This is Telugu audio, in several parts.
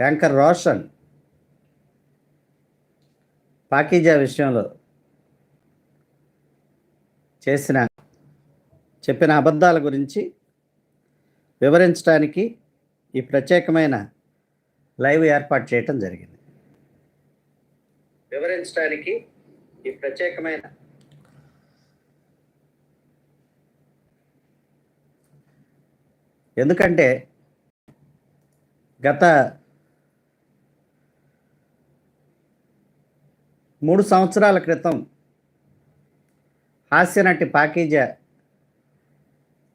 యాంకర్ రోషన్ పాకీజా విషయంలో చేసిన చెప్పిన అబద్ధాల గురించి వివరించడానికి ఈ ప్రత్యేకమైన లైవ్ ఏర్పాటు చేయటం జరిగింది. వివరించడానికి ఈ ప్రత్యేకమైన ఎందుకంటే గత మూడు సంవత్సరాల క్రితం హాస్యనటి పాకీజ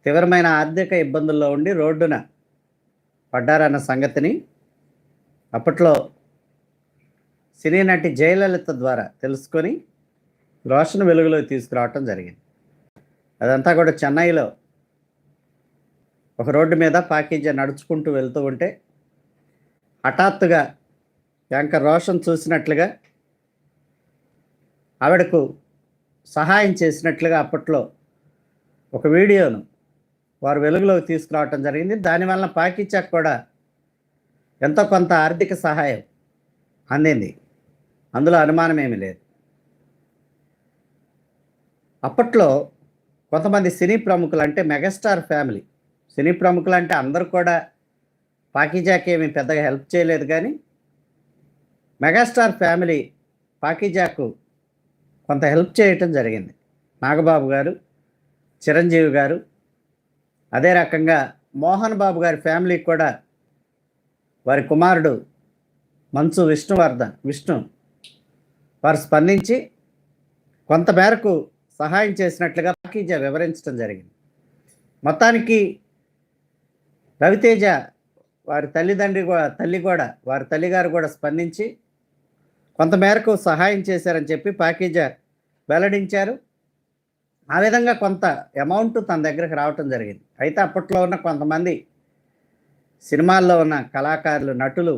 తీవ్రమైన ఆర్థిక ఇబ్బందుల్లో ఉండి రోడ్డున పడ్డారన్న సంగతిని అప్పట్లో సినీ నటి జయలలిత ద్వారా తెలుసుకొని రోషన్ వెలుగులోకి తీసుకురావటం జరిగింది. అదంతా కూడా చెన్నైలో ఒక రోడ్డు మీద పాకీజ నడుచుకుంటూ వెళ్తూ ఉంటే హఠాత్తుగా యాంకర్ రోషన్ చూసినట్లుగా ఆవిడకు సహాయం చేసినట్లుగా అప్పట్లో ఒక వీడియోను వారు వెలుగులోకి తీసుకురావటం జరిగింది. దానివల్ల పాకిచాక్ కూడా ఎంతో కొంత ఆర్థిక సహాయం అందింది. అందులో అనుమానం ఏమీ లేదు. అప్పట్లో కొంతమంది సినీ ప్రముఖులు అంటే మెగాస్టార్ ఫ్యామిలీ. సినీ ప్రముఖులు అంటే అందరూ కూడా పాకిజాకి ఏమి పెద్దగా హెల్ప్ చేయలేదు కానీ మెగాస్టార్ ఫ్యామిలీ పాకిజాకు కొంత హెల్ప్ చేయటం జరిగింది. నాగబాబు గారు చిరంజీవి గారు అదే రకంగా మోహన్ బాబు గారి ఫ్యామిలీకి కూడా వారి కుమారుడు మంచు విష్ణువర్ధన్ విష్ణు వారు స్పందించి కొంత మేరకు సహాయం చేసినట్లుగా పాకీజా వివరించడం జరిగింది. మొత్తానికి రవితేజ వారి తల్లిదండ్రి కూడా తల్లి కూడా వారి తల్లిగారు కూడా స్పందించి కొంతమేరకు సహాయం చేశారని చెప్పి పాకీజా వెల్లడించారు. ఆ విధంగా కొంత అమౌంట్ తన దగ్గరకు రావటం జరిగింది. అయితే అప్పట్లో ఉన్న కొంతమంది సినిమాల్లో ఉన్న కళాకారులు నటులు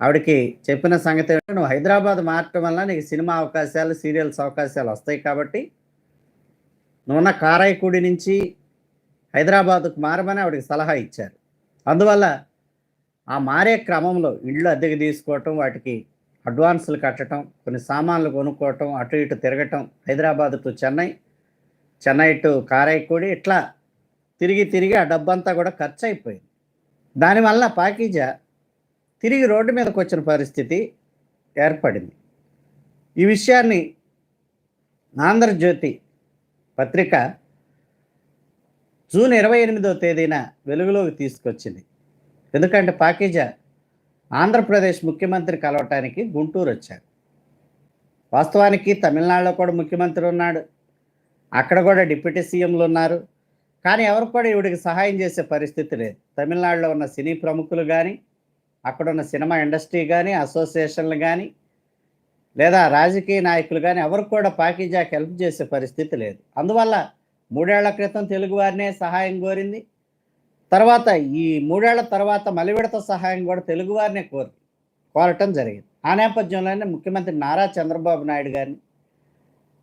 ఆవిడకి చెప్పిన సంగతి ఏంటంటే నువ్వు హైదరాబాద్ మారటం వల్ల నీకు సినిమా అవకాశాలు సీరియల్స్ అవకాశాలు వస్తాయి కాబట్టి నువ్వున్న కారాయకుడి నుంచి హైదరాబాద్కు మారమని ఆవిడకి సలహా ఇచ్చారు. అందువల్ల ఆ మారే క్రమంలో ఇళ్ళు అద్దెకి తీసుకోవటం వాటికి అడ్వాన్సులు కట్టడం కొన్ని సామాన్లు కొనుక్కోవటం అటు ఇటు తిరగటం హైదరాబాద్ టు చెన్నై చెన్నై టు కారైకూడి ఇట్లా తిరిగి తిరిగి ఆ డబ్బంతా కూడా ఖర్చు అయిపోయింది దానివల్ల పాకీజా తిరిగి రోడ్డు మీదకి వచ్చిన పరిస్థితి ఏర్పడింది. ఈ విషయాన్ని ఆంధ్రజ్యోతి పత్రిక జూన్ ఇరవై ఎనిమిదో తేదీన వెలుగులోకి తీసుకొచ్చింది. ఎందుకంటే పాకీజా ఆంధ్రప్రదేశ్ ముఖ్యమంత్రి కలవటానికి గుంటూరు వచ్చారు. వాస్తవానికి తమిళనాడులో కూడా ముఖ్యమంత్రి ఉన్నాడు. అక్కడ కూడా డిప్యూటీ సీఎంలు ఉన్నారు. కానీ ఎవరు కూడా ఈవిడికి సహాయం చేసే పరిస్థితి లేదు. తమిళనాడులో ఉన్న సినీ ప్రముఖులు కానీ అక్కడ ఉన్న సినిమా ఇండస్ట్రీ కానీ అసోసియేషన్లు కానీ లేదా రాజకీయ నాయకులు కానీ ఎవరు కూడా పాకీజాకి హెల్ప్ చేసే పరిస్థితి లేదు. అందువల్ల మూడేళ్ళ క్రితం తెలుగు వారినే సహాయం కోరింది. తర్వాత ఈ మూడేళ్ళ తర్వాత మలివిడత సహాయం కూడా తెలుగువారినే కోరు కోరి కోరటం జరిగింది. ఆ నేపథ్యంలోనే ముఖ్యమంత్రి నారా చంద్రబాబు నాయుడు గారిని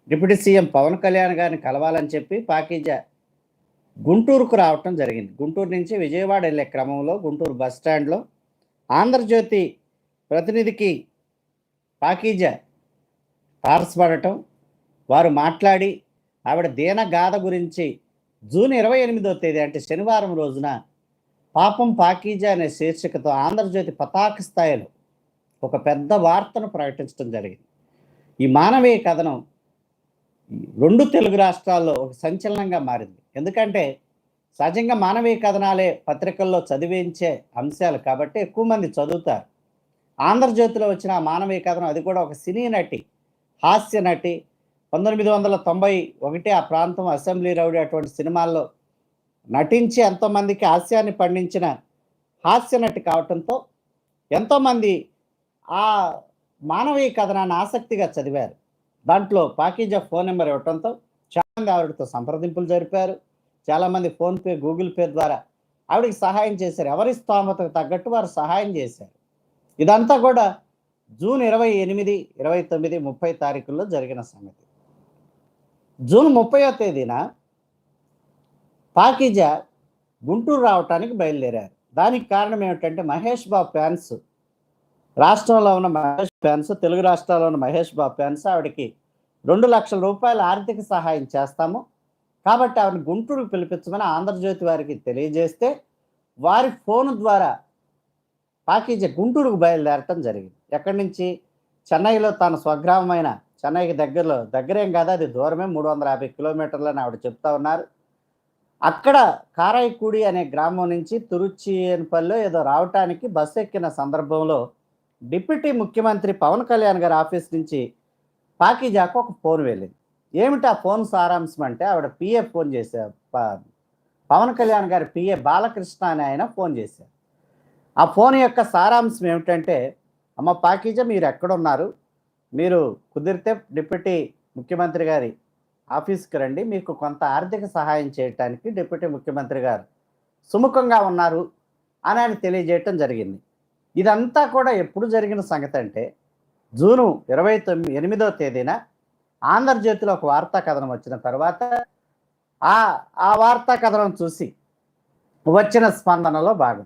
డిప్యూటీ సీఎం పవన్ కళ్యాణ్ గారిని కలవాలని చెప్పి పాకీజ గుంటూరుకు రావటం జరిగింది. గుంటూరు నుంచి విజయవాడ వెళ్ళే క్రమంలో గుంటూరు బస్ స్టాండ్లో ఆంధ్రజ్యోతి ప్రతినిధికి పాకీజా తారసపడటం వారు మాట్లాడి ఆవిడ దీన గాథ గురించి జూన్ ఇరవై ఎనిమిదో తేదీ అంటే శనివారం రోజున పాపం పాకీజా అనే శీర్షికతో ఆంధ్రజ్యోతి పతాక స్థాయిలో ఒక పెద్ద వార్తను ప్రకటించడం జరిగింది. ఈ మానవీయ కథనం రెండు తెలుగు రాష్ట్రాల్లో ఒక సంచలనంగా మారింది. ఎందుకంటే సహజంగా మానవీయ కథనాలే పత్రికల్లో చదివించే అంశాలు కాబట్టి ఎక్కువ మంది చదువుతారు. ఆంధ్రజ్యోతిలో వచ్చిన ఆ మానవీయ కథనం అది కూడా ఒక సినీ నటి హాస్య నటి పంతొమ్మిది వందల తొంభై ఒకటి ఆ ప్రాంతం అసెంబ్లీ రౌడీ అటువంటి సినిమాల్లో నటించి ఎంతోమందికి హాస్యాన్ని పండించిన హాస్య నటి కావటంతో ఎంతోమంది ఆ మానవీయ కథనాన్ని ఆసక్తిగా చదివారు. దాంట్లో పాకీజా ఫోన్ నెంబర్ ఇవ్వటంతో చాలామంది ఆవిడతో సంప్రదింపులు జరిపారు. చాలామంది ఫోన్పే గూగుల్ పే ద్వారా ఆవిడకి సహాయం చేశారు. ఎవరి స్తోమతకు తగ్గట్టు వారు సహాయం చేశారు. ఇదంతా కూడా జూన్ ఇరవై ఎనిమిది ఇరవై తొమ్మిది ముప్పై తారీఖుల్లో జరిగిన సంగతి. జూన్ ముప్పయో తేదీన పాకిజా గుంటూరు రావటానికి బయలుదేరారు. దానికి కారణం ఏమిటంటే మహేష్ బాబు ఫ్యాన్స్ రాష్ట్రంలో ఉన్న మహేష్ ఫ్యాన్స్ తెలుగు రాష్ట్రాల్లో ఉన్న మహేష్ బాబు ఫ్యాన్స్ ఆవిడకి రెండు లక్షల రూపాయల ఆర్థిక సహాయం చేస్తాము. కాబట్టి ఆవిడని గుంటూరుకు పిలిపించమని ఆంధ్రజ్యోతి వారికి తెలియజేస్తే వారి ఫోన్ ద్వారా పాకీజ గుంటూరుకు బయలుదేరటం జరిగింది. ఎక్కడి నుంచి? చెన్నైలో తన స్వగ్రామమైన చెన్నైకి దగ్గరలో దగ్గరేం కాదు అది దూరమే మూడు వందల యాభై కిలోమీటర్లని ఆవిడ చెప్తా ఉన్నారు. అక్కడ కారాయికూడి అనే గ్రామం నుంచి తురుచియన్పల్లిలో ఏదో రావటానికి బస్సు ఎక్కిన సందర్భంలో డిప్యూటీ ముఖ్యమంత్రి పవన్ కళ్యాణ్ గారి ఆఫీస్ నుంచి పాకీజాకు ఒక ఫోన్ వెళ్ళింది. ఏమిటి ఆ ఫోన్ సారాంశం అంటే ఆవిడ పిఏ ఫోన్ చేశారు పవన్ కళ్యాణ్ గారి పిఏ బాలకృష్ణ అని ఆయన ఫోన్ చేశారు. ఆ ఫోన్ యొక్క సారాంశం ఏమిటంటే అమ్మ పాకీజా మీరు ఎక్కడున్నారు మీరు కుదిరితే డిప్యూటీ ముఖ్యమంత్రి గారి ఆఫీస్కి రండి. మీకు కొంత ఆర్థిక సహాయం చేయటానికి డిప్యూటీ ముఖ్యమంత్రి గారు సుముఖంగా ఉన్నారు అని ఆయన తెలియజేయటం జరిగింది. ఇదంతా కూడా ఎప్పుడు జరిగిన సంగతి అంటే జూను ఇరవై తొమ్మిది ఎనిమిదో తేదీన ఆంధ్రజ్యోతిలో ఒక వార్తా కథనం వచ్చిన తర్వాత ఆ ఆ వార్తా కథనం చూసి వచ్చిన స్పందనలో భాగం.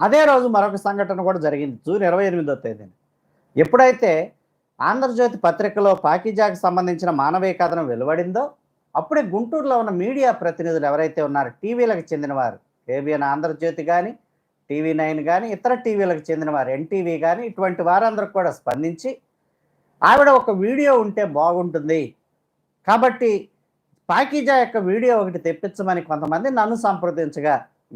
అదే రోజు మరొక సంఘటన కూడా జరిగింది జూన్ ఇరవై ఎనిమిదో తేదీన. ఎప్పుడైతే ఆంధ్రజ్యోతి పత్రికలో పాకిజాకి సంబంధించిన మానవీయ కథనం వెలువడిందో అప్పుడే గుంటూరులో ఉన్న మీడియా ప్రతినిధులు ఎవరైతే ఉన్నారో టీవీలకు చెందినవారు. ఏబిఎన్ ఆంధ్రజ్యోతి కానీ టీవీ నైన్ కానీ ఇతర టీవీలకు చెందినవారు ఎన్టీవీ కానీ ఇటువంటి వారందరూ కూడా స్పందించి ఆవిడ ఒక వీడియో ఉంటే బాగుంటుంది. కాబట్టి పాకీజా యొక్క వీడియో ఒకటి తెప్పించమని కొంతమంది నన్ను సంప్రదించగా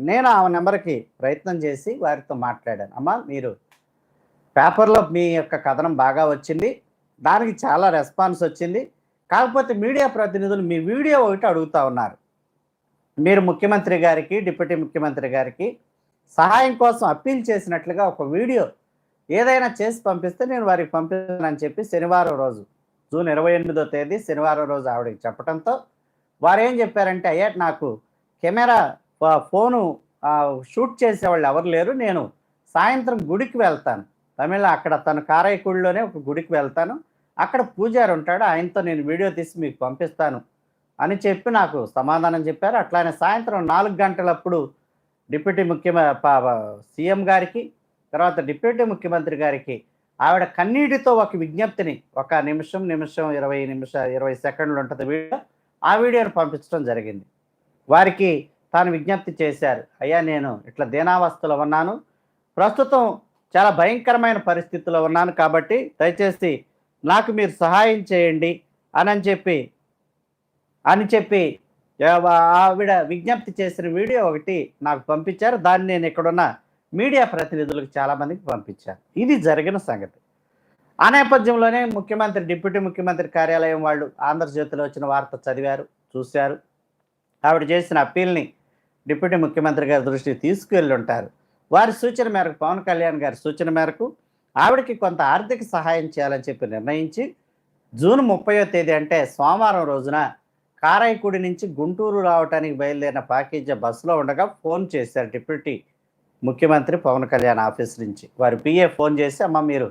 నేను ఆ నెంబర్కి ప్రయత్నం చేసి వారితో మాట్లాడాను. అమ్మా మీరు పేపర్లో మీ యొక్క కథనం బాగా వచ్చింది. దానికి చాలా రెస్పాన్స్ వచ్చింది. కాకపోతే మీడియా ప్రతినిధులు మీ వీడియో ఒకటి అడుగుతా ఉన్నారు. మీరు ముఖ్యమంత్రి గారికి డిప్యూటీ ముఖ్యమంత్రి గారికి సహాయం కోసం అప్పీల్ చేసినట్లుగా ఒక వీడియో ఏదైనా చేసి పంపిస్తే నేను వారికి పంపిస్తానని చెప్పి శనివారం రోజు జూన్ ఇరవై ఎనిమిదో తేదీ శనివారం రోజు ఆవిడకి చెప్పడంతో వారు ఏం చెప్పారంటే అయ్యా నాకు కెమెరా ఫోను షూట్ షూట్ చేసేవాళ్ళు ఎవరు లేరు. నేను సాయంత్రం గుడికి వెళ్తాను. తమిళ అక్కడ తన కారైకుడిలోనే ఒక గుడికి వెళ్తాను. అక్కడ పూజారి ఉంటాడు ఆయనతో నేను వీడియో తీసి మీకు పంపిస్తాను అని చెప్పి నాకు సమాధానం చెప్పారు. అట్లానే సాయంత్రం నాలుగు గంటలప్పుడు డిప్యూటీ ముఖ్యమ సీఎం గారికి తర్వాత డిప్యూటీ ముఖ్యమంత్రి గారికి ఆవిడ కన్నీటితో ఒక విజ్ఞప్తిని ఒక నిమిషం నిమిషం ఇరవై నిమిష ఇరవై సెకండ్లు ఉంటుంది వీడియో ఆ వీడియోను పంపించడం జరిగింది. వారికి తాను విజ్ఞప్తి చేశారు అయ్యా నేను ఇట్లా దీనావస్థలో ఉన్నాను. ప్రస్తుతం చాలా భయంకరమైన పరిస్థితిలో ఉన్నాను కాబట్టి దయచేసి నాకు మీరు సహాయం చేయండి అని అని చెప్పి అని చెప్పి ఆవిడ విజ్ఞప్తి చేసిన వీడియో ఒకటి నాకు పంపించారు. దాన్ని నేను ఇక్కడున్న మీడియా ప్రతినిధులకు చాలామందికి పంపించాను. ఇది జరిగిన సంగతి. ఆ నేపథ్యంలోనే ముఖ్యమంత్రి డిప్యూటీ ముఖ్యమంత్రి కార్యాలయం వాళ్ళు ఆంధ్రజ్యోతిలో వచ్చిన వార్త చదివారు చూశారు. ఆవిడ చేసిన అప్పీల్ని డిప్యూటీ ముఖ్యమంత్రి గారి దృష్టికి తీసుకువెళ్ళి ఉంటారు. వారి సూచన మేరకు పవన్ కళ్యాణ్ గారి సూచన మేరకు ఆవిడకి కొంత ఆర్థిక సహాయం చేయాలని చెప్పి నిర్ణయించి జూన్ ముప్పయో తేదీ అంటే సోమవారం రోజున కారాయికూడి నుంచి గుంటూరు రావడానికి బయలుదేరిన ప్యాకేజీ బస్సులో ఉండగా ఫోన్ చేశారు డిప్యూటీ ముఖ్యమంత్రి పవన్ కళ్యాణ్ ఆఫీస్ నుంచి. వారు పిఏ ఫోన్ చేసి అమ్మ మీరు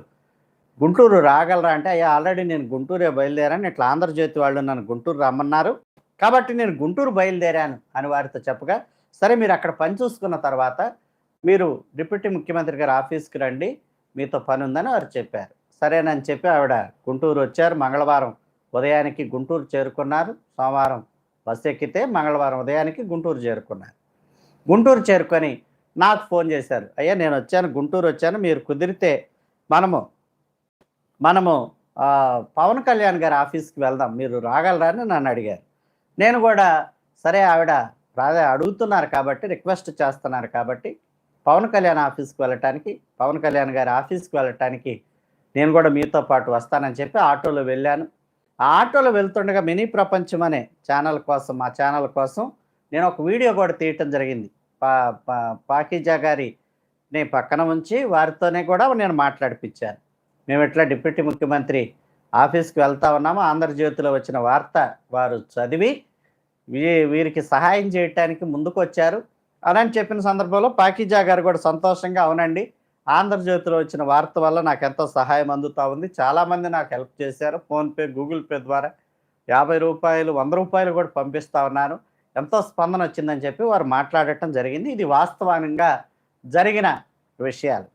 గుంటూరు రాగలరా? అంటే అయ్యా ఆల్రెడీ నేను గుంటూరే బయలుదేరాను. ఇట్లా ఆంధ్రజ్యోతి వాళ్ళు నన్ను గుంటూరు రమ్మన్నారు. కాబట్టి నేను గుంటూరు బయలుదేరాను అని వారితో చెప్పగా సరే మీరు అక్కడ పని చూసుకున్న తర్వాత మీరు డిప్యూటీ ముఖ్యమంత్రి గారి ఆఫీస్కి రండి మీతో పని ఉందని వారు చెప్పారు. సరేనని చెప్పి ఆవిడ గుంటూరు వచ్చారు. మంగళవారం ఉదయానికి గుంటూరు చేరుకున్నారు. సోమవారం బస్సు ఎక్కితే మంగళవారం ఉదయానికి గుంటూరు చేరుకున్నారు. గుంటూరు చేరుకొని నాకు ఫోన్ చేశారు. అయ్యా నేను వచ్చాను గుంటూరు వచ్చాను మీరు కుదిరితే మనము మనము పవన్ కళ్యాణ్ గారి ఆఫీస్కి వెళ్దాం. మీరు రాగలరా? అని నన్ను అడిగారు. నేను కూడా సరే ఆవిడ రాదే అడుగుతున్నారు కాబట్టి రిక్వెస్ట్ చేస్తున్నారు కాబట్టి పవన్ కళ్యాణ్ ఆఫీస్కి వెళ్ళటానికి పవన్ కళ్యాణ్ గారి ఆఫీస్కి వెళ్ళటానికి నేను కూడా మీతో పాటు వస్తానని చెప్పి ఆటోలో వెళ్ళాను. ఆ ఆటోలో వెళ్తుండగా మినీ ప్రపంచం అనే ఛానల్ కోసం మా ఛానల్ కోసం నేను ఒక వీడియో కూడా తీయటం జరిగింది. పా పా- గారిని పక్కన ఉంచి వారితోనే కూడా నేను మాట్లాడిపించాను. మేము ఇట్లా డిప్యూటీ ముఖ్యమంత్రి ఆఫీస్కి వెళ్తా ఉన్నాము ఆంధ్రజ్యోతిలో వచ్చిన వార్త వారు చదివి వీ వీరికి సహాయం చేయటానికి ముందుకు వచ్చారు అలాంటి చెప్పిన సందర్భంలో పాకిజా గారు కూడా సంతోషంగా అవునండి ఆంధ్రజ్యోతిలో వచ్చిన వార్త వల్ల నాకు ఎంతో సహాయం అందుతూ ఉంది. చాలామంది నాకు హెల్ప్ చేశారు. ఫోన్పే గూగుల్ పే ద్వారా యాభై రూపాయలు వంద రూపాయలు కూడా పంపిస్తా ఉన్నాను. ఎంతో స్పందన వచ్చిందని చెప్పి వారు మాట్లాడటం జరిగింది. ఇది వాస్తవంగా జరిగిన విషయాలు.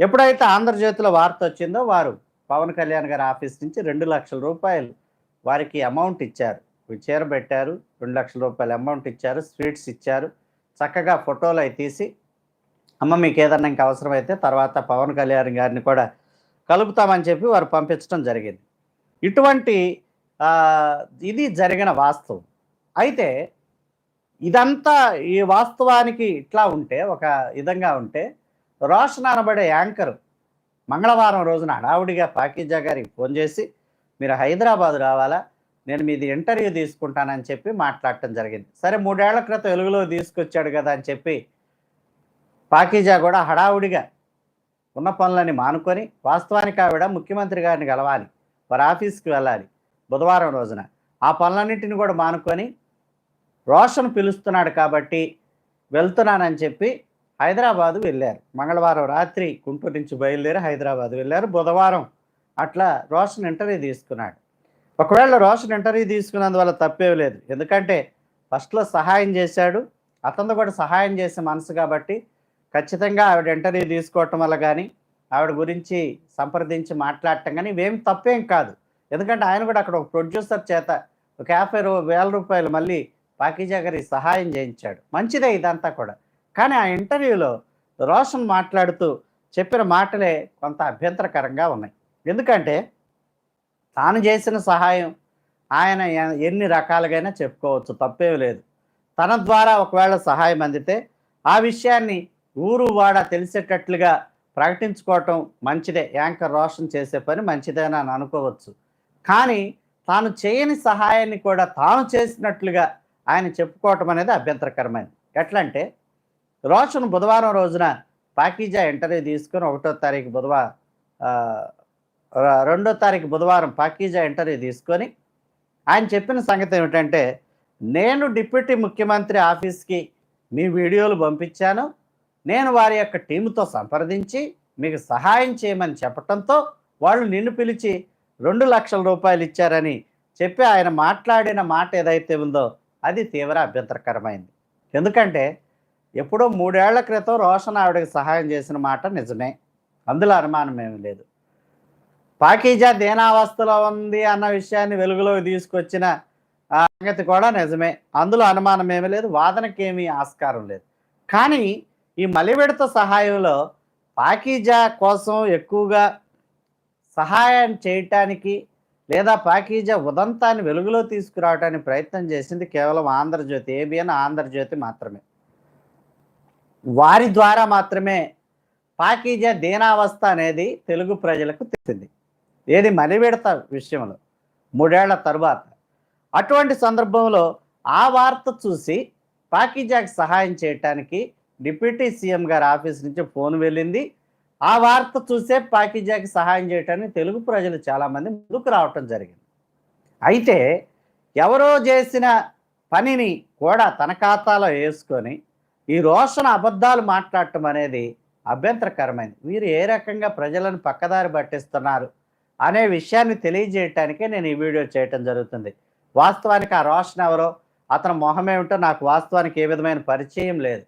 ఎప్పుడైతే ఆంధ్రజ్యోతిలో వార్త వచ్చిందో వారు పవన్ కళ్యాణ్ గారి ఆఫీస్ నుంచి రెండు లక్షల రూపాయలు వారికి అమౌంట్ ఇచ్చారు. చీర పెట్టారు రెండు లక్షల రూపాయల అమౌంట్ ఇచ్చారు. స్వీట్స్ ఇచ్చారు. చక్కగా ఫోటోలు అవి తీసి అమ్మ మీకు ఏదన్నా ఇంకా అవసరమైతే తర్వాత పవన్ కళ్యాణ్ గారిని కూడా కలుపుతామని చెప్పి వారు పంపించడం జరిగింది. ఇటువంటి ఇది జరిగిన వాస్తవం. అయితే ఇదంతా ఈ వాస్తవానికి ఇట్లా ఉంటే ఒక విధంగా ఉంటే రోషన్ అనబడే యాంకర్ మంగళవారం రోజున హడావుడిగా పాకీజా గారికి ఫోన్ చేసి మీరు హైదరాబాద్ రావాలా? నేను మీది ఇంటర్వ్యూ తీసుకుంటానని చెప్పి మాట్లాడటం జరిగింది. సరే మూడేళ్ళ క్రితం వెలుగులో తీసుకొచ్చాడు కదా అని చెప్పి పాకీజా కూడా హడావుడిగా ఉన్న పనులని మానుకొని వాస్తవానికి ఆవిడ ముఖ్యమంత్రి గారిని కలవాలి వారి ఆఫీస్కి వెళ్ళాలి బుధవారం రోజున. ఆ పనులన్నింటిని కూడా మానుకొని రోషన్ పిలుస్తున్నాడు కాబట్టి వెళ్తున్నానని చెప్పి హైదరాబాదు వెళ్ళారు. మంగళవారం రాత్రి గుంటూరు నుంచి బయలుదేరి హైదరాబాద్ వెళ్ళారు. బుధవారం అట్లా రోషన్ ఇంటర్వ్యూ తీసుకున్నాడు. ఒకవేళ రోషన్ ఇంటర్వ్యూ తీసుకున్నందువల్ల తప్పేం లేదు. ఎందుకంటే ఫస్ట్లో సహాయం చేశాడు. అతను కూడా సహాయం చేసే మనసు కాబట్టి ఖచ్చితంగా ఆవిడ ఇంటర్వ్యూ తీసుకోవటం వల్ల కానీ ఆవిడ గురించి సంప్రదించి మాట్లాడటం కానీ ఇవేం తప్పేం కాదు. ఎందుకంటే ఆయన కూడా అక్కడ ఒక ప్రొడ్యూసర్ చేత ఒక యాభై వేల రూపాయలు మళ్ళీ పాకీజా గారి సహాయం చేయించాడు. మంచిదే ఇదంతా కూడా. కానీ ఆ ఇంటర్వ్యూలో రోషన్ మాట్లాడుతూ చెప్పిన మాటలే కొంత అభ్యంతరకరంగా ఉన్నాయి. ఎందుకంటే తాను చేసిన సహాయం ఆయన ఎన్ని రకాలుగైనా చెప్పుకోవచ్చు తప్పేం లేదు. తన ద్వారా ఒకవేళ సహాయం అందితే ఆ విషయాన్ని ఊరు వాడ తెలిసేటట్లుగా ప్రకటించుకోవటం మంచిదే. యాంకర్ రోషన్ చేసే పని మంచిదేనా అని అనుకోవచ్చు. కానీ తాను చేయని సహాయాన్ని కూడా తాను చేసినట్లుగా ఆయన చెప్పుకోవటం అనేది అభ్యంతరకరమైనది. ఎట్లా అంటే రోషన్ బుధవారం రోజున పాకీజా ఇంటర్వ్యూ తీసుకొని ఒకటో తారీఖు బుధవారం రెండో తారీఖు బుధవారం పాకీజా ఇంటర్వ్యూ తీసుకొని ఆయన చెప్పిన సంగతి ఏమిటంటే నేను డిప్యూటీ ముఖ్యమంత్రి ఆఫీస్కి మీ వీడియోలు పంపించాను. నేను వారి యొక్క టీముతో సంప్రదించి మీకు సహాయం చేయమని చెప్పటంతో వాళ్ళు నిన్ను పిలిచి రెండు లక్షల రూపాయలు ఇచ్చారని చెప్పి ఆయన మాట్లాడిన మాట ఏదైతే ఉందో అది తీవ్ర అభ్యంతరకరమైంది. ఎందుకంటే ఎప్పుడో మూడేళ్ళ క్రితం రోషన్ ఆవిడకి సహాయం చేసిన మాట నిజమే. అందులో అనుమానం ఏమీ లేదు. పాకీజా దేనావస్థలో ఉంది అన్న విషయాన్ని వెలుగులోకి తీసుకొచ్చిన సంగతి కూడా నిజమే. అందులో అనుమానం ఏమీ లేదు వాదనకేమీ ఆస్కారం లేదు. కానీ ఈ మలివిడత సహాయంలో పాకీజా కోసం ఎక్కువగా సహాయం చేయటానికి లేదా పాకీజా ఉదంతాన్ని వెలుగులో తీసుకురావడానికి ప్రయత్నం చేసింది కేవలం ఆంధ్రజ్యోతి ఏబిఎన్ ఆంధ్రజ్యోతి మాత్రమే. వారి ద్వారా మాత్రమే పాకీజా దీనావస్థ అనేది తెలుగు ప్రజలకు తెలిసింది. ఏది మలివిడత విషయంలో మూడేళ్ళ తరువాత. అటువంటి సందర్భంలో ఆ వార్త చూసి పాకీజాకి సహాయం చేయటానికి డిప్యూటీ సీఎం గారి ఆఫీస్ నుంచి ఫోన్ వెళ్ళింది. ఆ వార్త చూసే పాకీజాకి సహాయం చేయటానికి తెలుగు ప్రజలు చాలామంది ముందుకు రావటం జరిగింది. అయితే ఎవరో చేసిన పనిని కూడా తన ఖాతాలో వేసుకొని ఈ రోషణ అబద్ధాలు మాట్లాడటం అనేది అభ్యంతరకరమైంది. వీరు ఏ రకంగా ప్రజలను పక్కదారి పట్టిస్తున్నారు? అనే విషయాన్ని తెలియజేయటానికే నేను ఈ వీడియో చేయటం జరుగుతుంది. వాస్తవానికి ఆ రోషన్ ఎవరో? అతని మొహం ఏమిటో నాకు వాస్తవానికి ఏ విధమైన పరిచయం లేదు.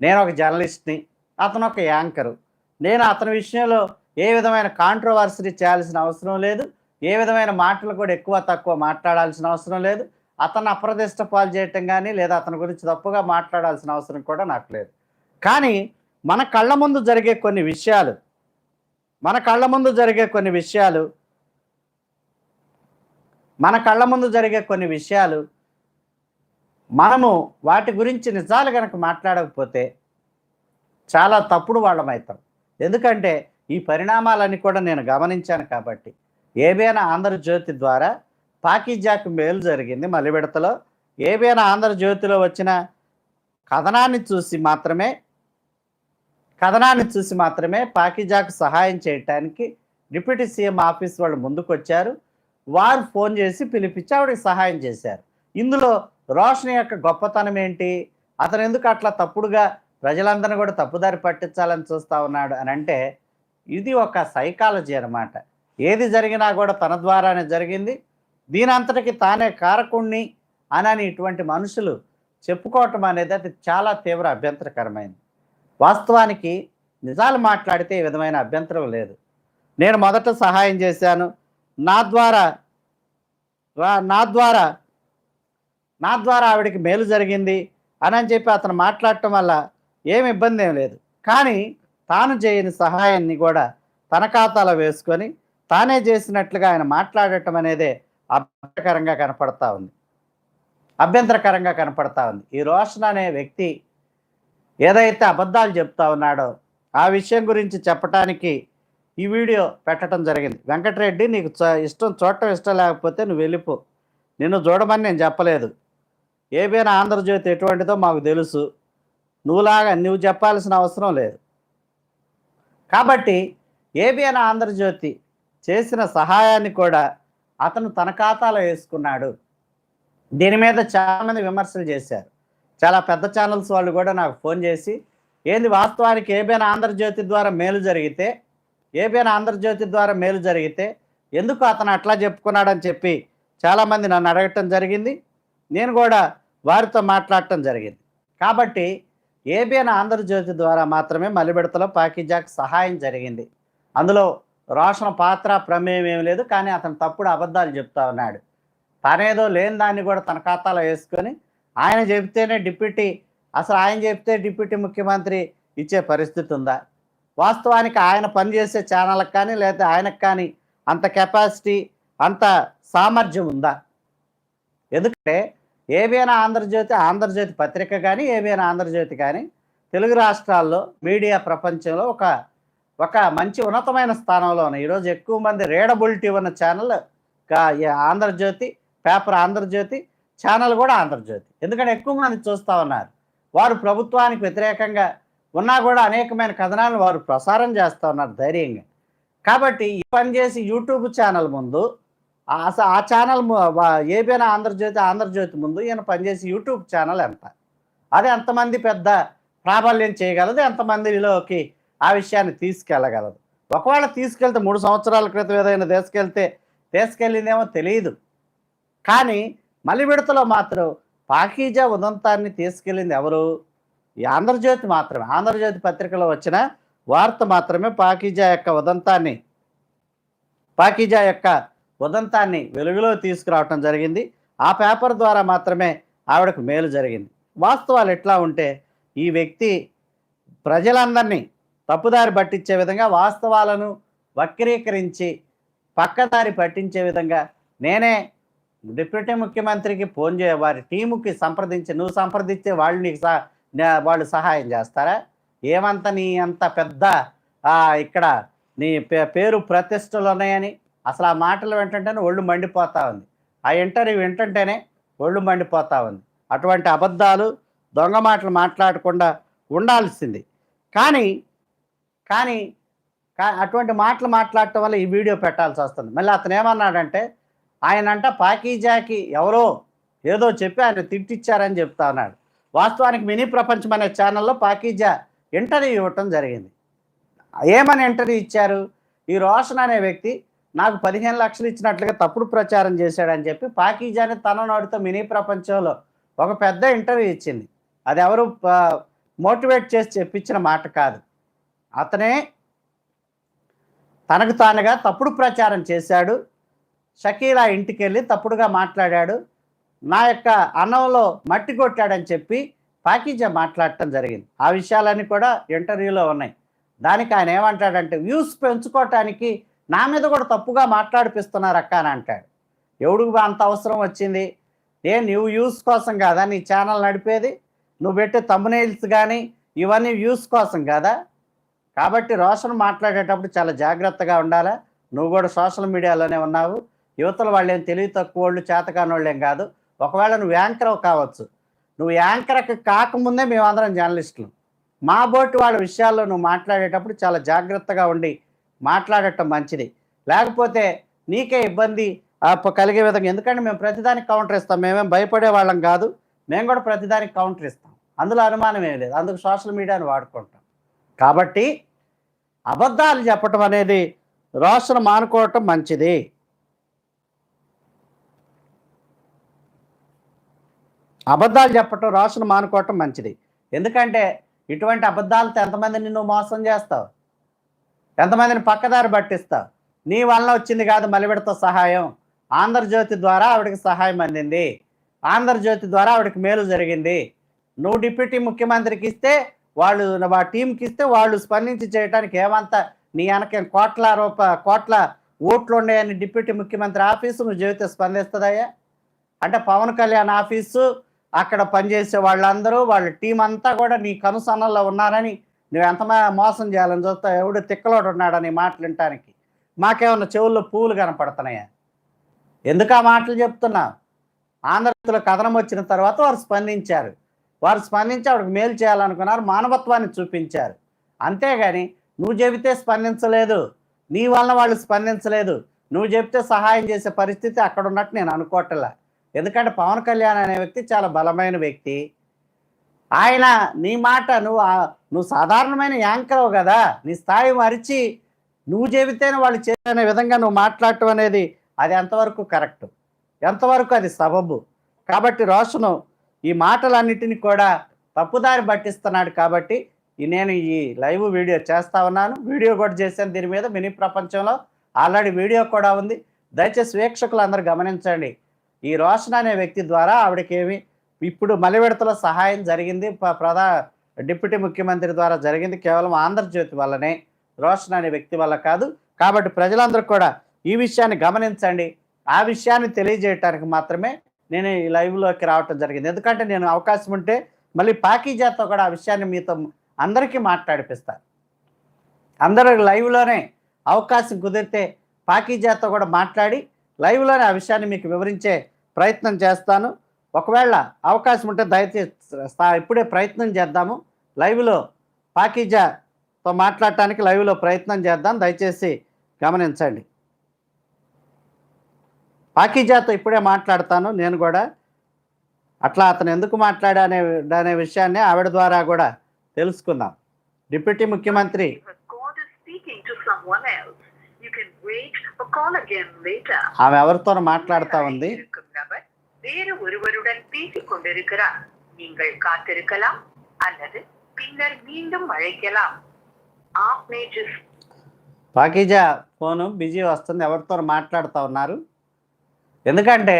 నేను ఒక జర్నలిస్ట్ని అతను ఒక యాంకరు. నేను అతని విషయంలో ఏ విధమైన కాంట్రవర్సీ చేయాల్సిన అవసరం లేదు. ఏ విధమైన మాటలు కూడా ఎక్కువ తక్కువ మాట్లాడాల్సిన అవసరం లేదు. అతను అప్రదిష్ట పాలు చేయటం కానీ లేదా అతని గురించి తప్పుగా మాట్లాడాల్సిన అవసరం కూడా నాకు లేదు. కానీ మన కళ్ళ ముందు జరిగే కొన్ని విషయాలు మన కళ్ళ ముందు జరిగే కొన్ని విషయాలు మన కళ్ళ ముందు జరిగే కొన్ని విషయాలు మనము వాటి గురించి నిజాలు కనుక మాట్లాడకపోతే చాలా తప్పుడు వాళ్ళం అవుతాం. ఎందుకంటే ఈ పరిణామాలన్నీ కూడా నేను గమనించాను కాబట్టి. ఏబైనా ఆంధ్రజ్యోతి ద్వారా పాకిజాకు మేలు జరిగింది మలివిడతలో. ఏవైనా ఆంధ్రజ్యోతిలో వచ్చిన కథనాన్ని చూసి మాత్రమే కథనాన్ని చూసి మాత్రమే పాకిజాకు సహాయం చేయటానికి డిప్యూటీ సీఎం ఆఫీస్ వాళ్ళు ముందుకొచ్చారు. వారు ఫోన్ చేసి పిలిపించి ఆవిడకి సహాయం చేశారు. ఇందులో రోషని యొక్క గొప్పతనం ఏంటి? అతను ఎందుకు అట్లా తప్పుడుగా ప్రజలందరినీ కూడా తప్పుదారి పట్టించాలని చూస్తా ఉన్నాడు అని అంటే ఇది ఒక సైకాలజీ అన్నమాట. ఏది జరిగినా కూడా తన ద్వారానే జరిగింది. దీని అంతటికి తానే కారకుణ్ణి అనని ఇటువంటి మనుషులు చెప్పుకోవటం అనేది అది చాలా తీవ్ర అభ్యంతరకరమైంది. వాస్తవానికి నిజాలు మాట్లాడితే ఈ విధమైన అభ్యంతరం లేదు. నేను మొదట సహాయం చేశాను. నా ద్వారా నా ద్వారా నా ద్వారా ఆవిడకి మేలు జరిగింది అని అని చెప్పి అతను మాట్లాడటం వల్ల ఏమి ఇబ్బంది ఏం లేదు. కానీ తాను చేయని సహాయాన్ని కూడా తన ఖాతాలో వేసుకొని తానే చేసినట్లుగా ఆయన మాట్లాడటం అనేదే అభ్యంతరకరంగా కనపడతా ఉంది. అభ్యంతరకరంగా కనపడతా ఉంది. ఈ రోషన్ అనే వ్యక్తి ఏదైతే అబద్ధాలు చెప్తా ఉన్నాడో ఆ విషయం గురించి చెప్పటానికి ఈ వీడియో పెట్టడం జరిగింది. వెంకటరెడ్డి నీకు చ- ఇష్టం చూడటం ఇష్టం లేకపోతే నువ్వు వెళ్ళిపో. నిన్ను చూడమని నేను చెప్పలేదు. ఏబీఎన్ ఆంధ్రజ్యోతి ఎటువంటిదో మాకు తెలుసు. నువ్వులాగా నువ్వు చెప్పాల్సిన అవసరం లేదు. కాబట్టి ఏబిఎన్ ఆంధ్రజ్యోతి చేసిన సహాయాన్ని కూడా అతను తన ఖాతాలో వేసుకున్నాడు. దీని మీద చాలామంది విమర్శలు చేశారు. చాలా పెద్ద ఛానల్స్ వాళ్ళు కూడా నాకు ఫోన్ చేసి ఏంది వాస్తవానికి ఏబిఎన్ ఆంధ్రజ్యోతి ద్వారా మేలు జరిగితే ఏబిఎన్ ఆంధ్రజ్యోతి ద్వారా మేలు జరిగితే ఎందుకు అతను అట్లా చెప్పుకున్నాడని చెప్పి చాలామంది నన్ను అడగటం జరిగింది. నేను కూడా వారితో మాట్లాడటం జరిగింది. కాబట్టి ఏబిఎన్ ఆంధ్రజ్యోతి ద్వారా మాత్రమే మలిబిడతలో పాకిజాక్ సహాయం జరిగింది. అందులో రోషన్ పాత్ర ప్రమేయం ఏమి లేదు కానీ అతను తప్పుడు అబద్ధాలు చెప్తా ఉన్నాడు. తనేదో లేని దాన్ని కూడా తన ఖాతాలో వేసుకొని ఆయన చెబితేనే డిప్యూటీ అసలు ఆయన చెప్తే డిప్యూటీ ముఖ్యమంత్రి ఇచ్చే పరిస్థితి ఉందా? వాస్తవానికి ఆయన పనిచేసే ఛానళ్ళకి కానీ లేదా ఆయనకు కానీ అంత కెపాసిటీ అంత సామర్థ్యం ఉందా? ఎందుకంటే ఏబిఎన్ ఆంధ్రజ్యోతి ఆంధ్రజ్యోతి పత్రిక కానీ ఏబిఎన్ ఆంధ్రజ్యోతి కానీ తెలుగు రాష్ట్రాల్లో మీడియా ప్రపంచంలో ఒక ఒక మంచి ఉన్నతమైన స్థానంలో ఉన్నాయి. ఈరోజు ఎక్కువ మంది రీడబిలిటీ ఉన్న channel Andhrajyothy paper Andhrajyothy channel కూడా ఆంధ్రజ్యోతి. ఎందుకంటే ఎక్కువ మంది చూస్తూ ఉన్నారు. వారు ప్రభుత్వానికి వ్యతిరేకంగా ఉన్నా కూడా అనేకమైన కథనాలను వారు ప్రసారం చేస్తూ ఉన్నారు ధైర్యంగా. కాబట్టి ఈ పని యూట్యూబ్ ఛానల్ ముందు ఆ- ఛానల్ ఏబిఎన్ ఆంధ్రజ్యోతి ఆంధ్రజ్యోతి ముందు ఈయన పనిచేసి యూట్యూబ్ ఛానల్ ఎంత? అది ఎంతమంది పెద్ద ప్రాబల్యం చేయగలదు? ఎంతమందిలోకి ఆ విషయాన్ని తీసుకెళ్ళగలదు? ఒకవేళ తీసుకెళ్తే మూడు సంవత్సరాల క్రితం ఏదైనా తీసుకెళ్తే తీసుకెళ్ళిందేమో తెలియదు కానీ మళ్ళీ విడతలో మాత్రం పాకీజా ఉదంతాన్ని తీసుకెళ్ళింది ఎవరు? ఈ ఆంధ్రజ్యోతి మాత్రమే. ఆంధ్రజ్యోతి పత్రికలో వచ్చిన వార్త మాత్రమే పాకీజా యొక్క ఉదంతాన్ని పాకీజా యొక్క ఉదంతాన్ని వెలుగులో తీసుకురావటం జరిగింది. ఆ పేపర్ ద్వారా మాత్రమే ఆవిడకు మేలు జరిగింది. వాస్తవాలు ఎట్లా ఉంటే ఈ వ్యక్తి ప్రజలందరినీ తప్పుదారి పట్టించే విధంగా వాస్తవాలను వక్రీకరించి పక్కదారి పట్టించే విధంగా నేనే డిప్యూటీ ముఖ్యమంత్రికి ఫోన్ చే వారి టీముకి సంప్రదించి నువ్వు సంప్రదిస్తే వాళ్ళు నీకు సహ నే- వాళ్ళు సహాయం చేస్తారా? ఏమంత నీ అంత పెద్ద ఇక్కడ నీ పే- పేరు ప్రతిష్టలు ఉన్నాయని? అసలు ఆ మాటలు వింటుంటేనే ఒళ్ళు మండిపోతా ఉంది. ఆ ఇంటర్వ్యూ వింటుంటేనే ఒళ్ళు మండిపోతా ఉంది. అటువంటి అబద్ధాలు దొంగ మాటలు మాట్లాడకుండా ఉండాల్సింది. కానీ కానీ అటువంటి మాటలు మాట్లాడటం వల్ల ఈ వీడియో పెట్టాల్సి వస్తుంది. మళ్ళీ అతను ఏమన్నాడంటే ఆయనంట పాకీజాకి ఎవరో ఏదో చెప్పి ఆయన తిట్టిచ్చారని చెప్తా ఉన్నాడు వాస్తవానికి మినీ ప్రపంచం అనే ఛానల్లో పాకీజా ఇంటర్వ్యూ ఇవ్వటం జరిగింది. ఏమని ఇంటర్వ్యూ ఇచ్చారు? ఈ రోషన్ అనే వ్యక్తి నాకు పదిహేను లక్షలు ఇచ్చినట్లుగా తప్పుడు ప్రచారం చేశాడని చెప్పి పాకీజాని తన నాడుతో మినీ ప్రపంచంలో ఒక పెద్ద ఇంటర్వ్యూ ఇచ్చింది. అది ఎవరు మోటివేట్ చేసి చెప్పించిన మాట కాదు. అతనే తనకు తానుగా తప్పుడు ప్రచారం చేశాడు. షకీలా ఇంటికి వెళ్ళి తప్పుడుగా మాట్లాడాడు. నా యొక్క అన్నంలో మట్టి కొట్టాడని చెప్పి పాకిజా మాట్లాడటం జరిగింది. ఆ విషయాలన్నీ కూడా ఇంటర్వ్యూలో ఉన్నాయి. దానికి ఆయన ఏమంటాడంటే వ్యూస్ పెంచుకోవటానికి నా మీద కూడా తప్పుగా మాట్లాడిపిస్తున్నారు అక్క అని అంటాడు. ఎవడికి అంత అవసరం వచ్చింది? ఏ నువ్వు వ్యూస్ కోసం కాదా? నీ ఛానల్ నడిపేది? నువ్వు పెట్టే తమ్మునైల్స్ కానీ ఇవన్నీ వ్యూస్ కోసం కదా? కాబట్టి రోషన్ మాట్లాడేటప్పుడు చాలా జాగ్రత్తగా ఉండాలా? నువ్వు కూడా సోషల్ మీడియాలోనే ఉన్నావు. యువతలు వాళ్ళేం తెలివి తక్కువ వాళ్ళు చేతకాని వాళ్ళేం కాదు. ఒకవేళ నువ్వు యాంకర్ కావచ్చు. నువ్వు యాంకర్కి కాకముందే మేమందరం జర్నలిస్టులు. మా బోటి వాళ్ళ విషయాల్లో నువ్వు మాట్లాడేటప్పుడు చాలా జాగ్రత్తగా ఉండి మాట్లాడటం మంచిది. లేకపోతే నీకే ఇబ్బంది కలిగే విధంగా. ఎందుకంటే మేము ప్రతిదానికి కౌంటర్ ఇస్తాం. మేమేం భయపడే వాళ్ళం కాదు. మేము కూడా ప్రతిదానికి కౌంటర్ ఇస్తాం. అందులో అనుమానం ఏం లేదు. అందుకు సోషల్ మీడియాను వాడుకుంటాం. కాబట్టి అబద్ధాలు చెప్పటం అనేది రోషన్ మానుకోవటం మంచిది. అబద్ధాలు చెప్పటం రాసును మానుకోవటం మంచిది. ఎందుకంటే ఇటువంటి అబద్ధాలతో ఎంతమందిని నువ్వు మోసం చేస్తావు? ఎంతమందిని పక్కదారి పట్టిస్తావు? నీ వలన వచ్చింది కాదు మలివిడత సహాయం. ఆంధ్రజ్యోతి ద్వారా ఆవిడకి సహాయం అందింది. ఆంధ్రజ్యోతి ద్వారా ఆవిడకి మేలు జరిగింది. నువ్వు డిప్యూటీ ముఖ్యమంత్రికి ఇస్తే వాళ్ళు ఆ టీంకి ఇస్తే వాళ్ళు స్పందించి చేయడానికి ఏమంత నీ వెనక కోట్ల రూప కోట్ల ఓట్లు ఉన్నాయని డిప్యూటీ ముఖ్యమంత్రి ఆఫీసు నువ్వు చెబితే స్పందిస్తుందయ్యా? అంటే పవన్ కళ్యాణ్ ఆఫీసు అక్కడ పనిచేసే వాళ్ళందరూ వాళ్ళ టీం అంతా కూడా నీ కనుసన్నల్లో ఉన్నారని నువ్వు ఎంత మోసం చేయాలని చూస్తావు. ఎవడు తిక్కలోడు ఉన్నాడని మాటలు వినటానికి? మాకేమన్నా చెవుల్లో పువ్వులు కనపడుతున్నాయా? ఎందుకు ఆ మాటలు చెప్తున్నా ఆంధ్రప్రదేశ్లో కథనం వచ్చిన తర్వాత వారు స్పందించారు. వారు స్పందించి ఆవిడకి మేలు చేయాలనుకున్నారు మానవత్వాన్ని చూపించారు. అంతేగాని నువ్వు చెబితే స్పందించలేదు. నీ వలన వాళ్ళు స్పందించలేదు. నువ్వు చెప్తే సహాయం చేసే పరిస్థితి అక్కడ ఉన్నట్టు నేను అనుకోవట్లే. ఎందుకంటే పవన్ కళ్యాణ్ అనే వ్యక్తి చాలా బలమైన వ్యక్తి. ఆయన నీ మాట నువ్వు నువ్వు సాధారణమైన యాంకర్ కదా. నీ స్థాయి మరిచి నువ్వు చెబితేనే వాళ్ళు చేసే విధంగా నువ్వు మాట్లాడటం అనేది అది ఎంతవరకు కరెక్ట్? ఎంతవరకు అది సబబు? కాబట్టి రోషను ఈ మాటలన్నిటిని కూడా తప్పుదారి పట్టిస్తున్నాడు కాబట్టి నేను ఈ లైవ్ వీడియో చేస్తా ఉన్నాను. వీడియో కూడా చేశాను దీని మీద మినీ ప్రపంచంలో. ఆల్రెడీ వీడియో కూడా ఉంది. దయచేసి వీక్షకులు అందరూ గమనించండి. ఈ రోషన్ అనే వ్యక్తి ద్వారా ఆవిడకేమి ఇప్పుడు మలివిడతల సహాయం జరిగింది. ప్రధా డిప్యూటీ ముఖ్యమంత్రి ద్వారా జరిగింది. కేవలం ఆంధ్రజ్యోతి వల్లనే రోషన్ అనే వ్యక్తి వల్ల కాదు. కాబట్టి ప్రజలందరూ కూడా ఈ విషయాన్ని గమనించండి. ఆ విషయాన్ని తెలియజేయటానికి మాత్రమే నేను ఈ లైవ్లోకి రావటం జరిగింది. ఎందుకంటే నేను అవకాశం ఉంటే మళ్ళీ పాకీజాతో కూడా ఆ విషయాన్ని మీతో అందరికీ మాట్లాడిపిస్తాను. అందరూ లైవ్లోనే అవకాశం కుదిరితే పాకీజాతో కూడా మాట్లాడి లైవ్లోనే ఆ విషయాన్ని మీకు వివరించే ప్రయత్నం చేస్తాను. ఒకవేళ అవకాశం ఉంటే దయచేసి ఇప్పుడే ప్రయత్నం చేద్దాము. లైవ్లో పాకీజాతో మాట్లాడటానికి లైవ్లో ప్రయత్నం చేద్దాం. దయచేసి గమనించండి. పాకీజాతో ఇప్పుడే మాట్లాడతాను నేను కూడా. అట్లా అతను ఎందుకు మాట్లాడానే అనే విషయాన్ని ఆవిడ ద్వారా కూడా తెలుసుకుందాం. డిప్యూటీ ముఖ్యమంత్రి ఆమె ఎవరితో మాట్లాడుతా ఉంది. வேறு ఫోను బిజీ వస్తుంది ఎవరితో మాట్లాడుతూ ఉన్నారు ఎందుకంటే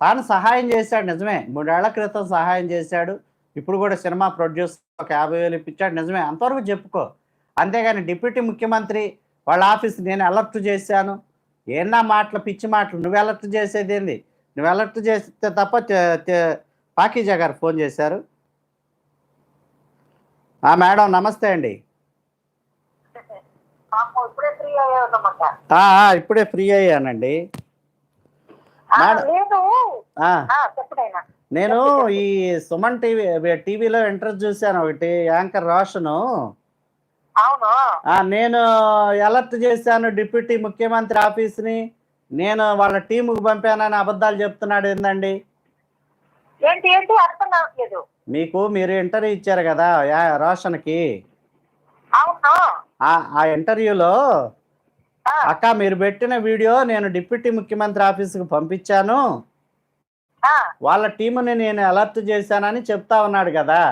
తాను సహాయం చేశాడు నిజమే మూడేళ్ళ క్రితం సహాయం చేశాడు ఇప్పుడు కూడా సినిమా ప్రొడ్యూసర్ ఒక యాభై వేలు ఇప్పించాడు నిజమే అంతవరకు చెప్పుకో అంతేగాని డిప్యూటీ ముఖ్యమంత్రి వాళ్ళ ఆఫీస్ నేను అలర్ట్ చేశాను. ఏనా మాటలు పిచ్చి మాటలు నువ్వు అలర్ట్ చేసేది ఏంది? నువ్వు అలర్ట్ చేస్తే తప్ప పాకీజా గారు ఫోన్ చేశారు. ఆ మేడం నమస్తే అండి. ఇప్పుడే ఫ్రీ అయ్యానండి. నేను ఈ సుమన్ టీవీ టీవీలో ఇంటర్వ్యూ చూశాను ఒకటి యాంకర్ రోషను. నేను అలర్ట్ చేశాను డిప్యూటీ ముఖ్యమంత్రి ఆఫీస్ని. నేను వాళ్ళ టీముకు పంపానని అబద్ధాలు చెప్తున్నాడు ఏందండి? మీకు మీరు ఇంటర్వ్యూ ఇచ్చారు కదా రోషన్కి. అవును? ఆ ఇంటర్వ్యూలో అక్క మీరు పెట్టిన వీడియో నేను డిప్యూటీ ముఖ్యమంత్రి ఆఫీస్కి పంపించాను. వాళ్ళ టీముని నేను అలర్ట్ చేశానని చెప్తా ఉన్నాడు కదా.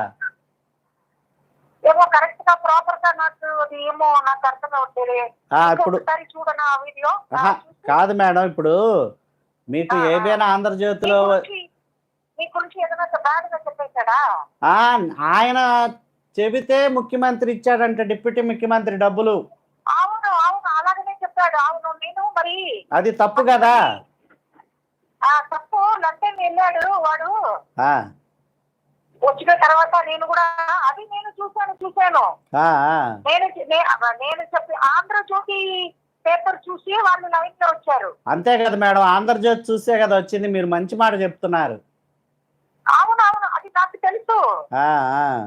కరెక్ట్గా ప్రాపర్గా నాకు అది ఏమో నాకు అర్థం ఆ, ఇప్పుడు చూడనా వీడియో? కాదు మేడం ఇప్పుడు మీకు. ఏదైనా ఆంధ్రజ్యోతిలో మీ గురించి ఏదైనా బ్యాడ్గా చెప్పేశాడా? ఆ, ఆయన చెబితే ముఖ్యమంత్రి ఇచ్చాడంట డిప్యూటీ ముఖ్యమంత్రి డబ్బులు. అవును అవును అలాగనే చెప్పాడు. అవును నేను మరి అది తప్పు కదా? ఆ తప్పు. లండన్ వెళ్ళాడు వాడు. వచ్చిన తర్వాత నేను కూడా అది నేను చూశాను చూశాను. నేను నేను చెప్పి ఆంధ్రజ్యోతి పేపర్ చూసి వాళ్ళు లైన్లో వచ్చారు. అంతే కదా మేడం ఆంధ్రజ్యోతి చూసే కదా వచ్చింది మీరు మంచి మాట చెప్తున్నారు. అవును అవును అది నాకు తెలుసు.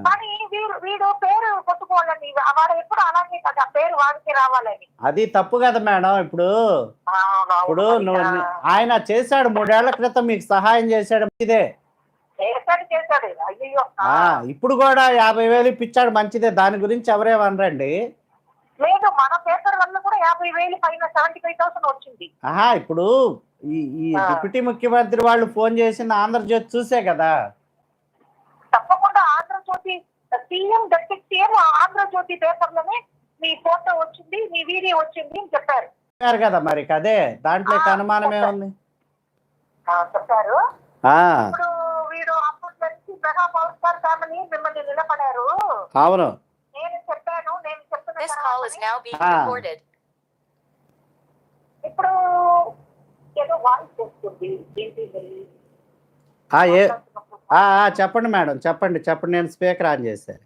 కానీ వీడు వీడు పేరు కొట్టుకోవాలని వాడు ఎప్పుడు అలాగే కదా పేరు వాడికి రావాలని. అది తప్పు కదా మేడం ఇప్పుడు. ఇప్పుడు ఆయన చేశాడు మూడేళ్ళ క్రితం మీకు సహాయం చేశాడు ఇదే ఆ, చేశాడు చేశాడు అయ్యో ఆ, ఇప్పుడు కూడా యాభై వేలు ఇప్పించాడు మంచిదే. దాని గురించి ఎవరేమనరండి లేదు మన పేపర్ వల్ల కూడా యాభై వేలు పైన సెవెంటీ ఫైవ్ థౌసండ్ వచ్చింది. ఆహా ఇప్పుడు ఈ. డిప్యూటీ ముఖ్యమంత్రి వాళ్ళు ఫోన్ చేసిన ఆంధ్రజ్యోతి చూసే కదా. తప్పకుండా Andhra Jyothi CM deputy CM Andhra Jyothi పేపర్లోనే మీ ఫోటో వచ్చింది మీ వీడియో వచ్చింది అని చెప్పారు. చెప్పారు కదా మరి అదే. దాంట్లో అనుమానమే ఉంది. చెప్పారు. ఇప్పుడు వీడు మెగా పవర్ స్టార్ ఫ్యామిలీ మిమ్మల్ని నిలబడారు. అవును. నేను చెప్పాను నేను చెప్తున్న This call is తర్వాతనే now being Ah. recorded. ఇప్పుడు ఏదో వాయిస్ వస్తుంది. ఏంటి మరి? ఆ, ఏ ఆ, ఆ, చెప్పండి మేడం చెప్పండి చెప్పండి నేను స్పీకర్ ఆన్ చేశాను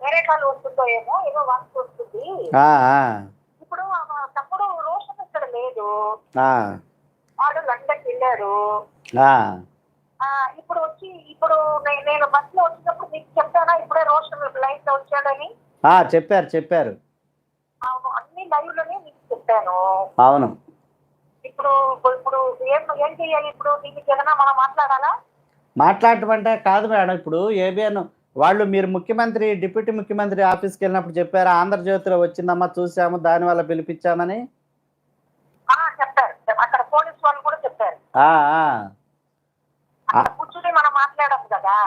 వేరే కాల్ వస్తుందో ఏమో ఏదో వాయిస్ వస్తుంది. ఇప్పుడు తమ్ముడు రోషన్ ఇక్కడ లేదు. ఆ, వాడు లండన్ వెళ్ళారు. ఇప్పుడు వచ్చి ఇప్పుడు నేను బస్లో వచ్చినప్పుడు మీకు చెప్పానా? ఇప్పుడే రోషన్ లైన్లో వచ్చాడని? ఆ, చెప్పారు చెప్పారు. అన్ని లైవ్లోనే మీకు చెప్పాను. అవును. ఇప్పుడు ఇప్పుడు ఏం ఏం చేయాలి ఇప్పుడు? దీనికి ఏదైనా మనం మాట్లాడాలా? మాట్లాడటం అంటే కాదు మేడం ఇప్పుడు ఏబిఎన్ వాళ్ళు మీరు ముఖ్యమంత్రి డిప్యూటీ ముఖ్యమంత్రి ఆఫీస్కి వెళ్ళినప్పుడు చెప్పారు ఆంధ్రజ్యోతిలో వచ్చిందమ్మా చూసాము దానివల్ల పిలిపించామని? ఆ చెప్పారు. అక్కడ పోలీస్ వాళ్ళు కూడా చెప్పారు.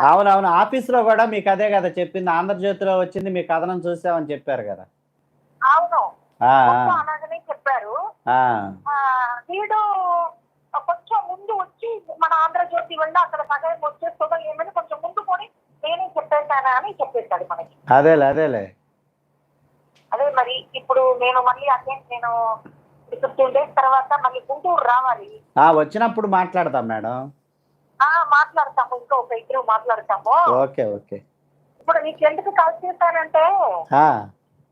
అవునవును ఆఫీస్లో కూడా మీకు అదే కదా చెప్పింది ఆంధ్రజ్యోతిలో వచ్చింది మీ కథనం చూసామని చెప్పారు కదా. అవును. అలాగనే చెప్పారు. వీడు కొంచెం ముందు వచ్చి మన ఆంధ్రజ్యోతి వల్ల అక్కడ సహాయం వచ్చేస్తుందో ఏమని కొంచెం ముందు కొని నేనే చెప్పేశానా అని చెప్పేశాడు మనకి. అదేలే అదేలే. అదే మరి ఇప్పుడు నేను మళ్ళీ అదే నేను ఫిఫ్టీన్ డేస్ తర్వాత మళ్ళీ గుంటూరు రావాలి. ఆ, వచ్చినప్పుడు మాట్లాడదాం మేడం. మాట్లాడతాము. ఇంకా ఒక ఇద్దరు మాట్లాడతాము. Okay okay. ఇప్పుడు నీకు ఎందుకు కాల్ చేశానంటే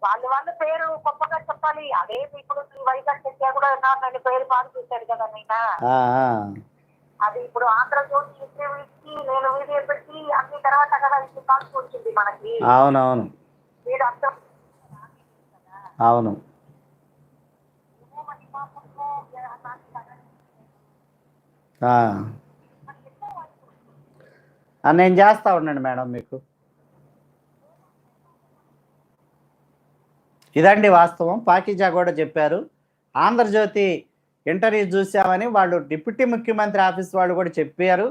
వాళ్ళు వాళ్ళ పేరు గొప్పగా చెప్పాలి. అదే ఇప్పుడు ఈ వైజాగ్ చెట్టు కూడా నా నేను పేరు బాగా చూశాడు కదా నేను. అది ఇప్పుడు ఆంధ్రజ్యోతి ఇంటర్వ్యూ ఇచ్చి నేను వీడియో పెట్టి అన్ని తర్వాత కదా ఇది కాల్సి వచ్చింది మనకి. అవునవును. వీడు అర్థం అవును. ఆ. నేను చేస్తా ఉండండి మేడం మీకు. ఇదండి వాస్తవం. పాకిజా కూడా చెప్పారు. ఆంధ్రజ్యోతి ఇంటర్వ్యూ చూసామని వాళ్ళు డిప్యూటీ ముఖ్యమంత్రి ఆఫీస్ వాళ్ళు కూడా చెప్పారు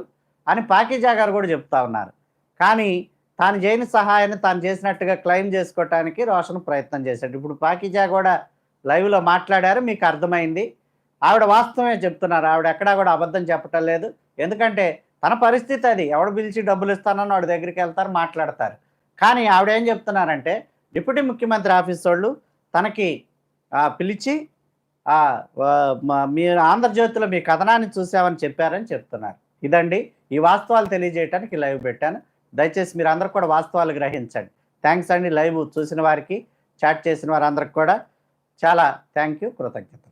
అని పాకిజా గారు కూడా చెప్తా ఉన్నారు. కానీ తాను చేయని సహాయాన్ని తాను చేసినట్టుగా క్లెయిమ్ చేసుకోవటానికి రోషన్ ప్రయత్నం చేశాడు. ఇప్పుడు పాకిజా కూడా లైవ్లో మాట్లాడారు మీకు అర్థమైంది. ఆవిడ వాస్తవమే చెప్తున్నారు. ఆవిడ ఎక్కడా కూడా అబద్ధం చెప్పటం లేదు. ఎందుకంటే తన పరిస్థితి అది. ఎవడు పిలిచి డబ్బులు ఇస్తానని వాడి దగ్గరికి వెళ్తారు మాట్లాడతారు. కానీ ఆవిడ ఏం చెప్తున్నారంటే డిప్యూటీ ముఖ్యమంత్రి ఆఫీస్ వాళ్ళు తనకి పిలిచి మీరు ఆంధ్రజ్యోతిలో మీ కథనాన్ని చూసామని చెప్పారని చెప్తున్నారు. ఇదండి. ఈ వాస్తవాలు తెలియజేయడానికి లైవ్ పెట్టాను. దయచేసి మీరు అందరూ కూడా వాస్తవాలు గ్రహించండి. థ్యాంక్స్ అండి లైవ్ చూసిన వారికి చాట్ చేసిన వారందరికి కూడా. చాలా థ్యాంక్ యూ. కృతజ్ఞతలు.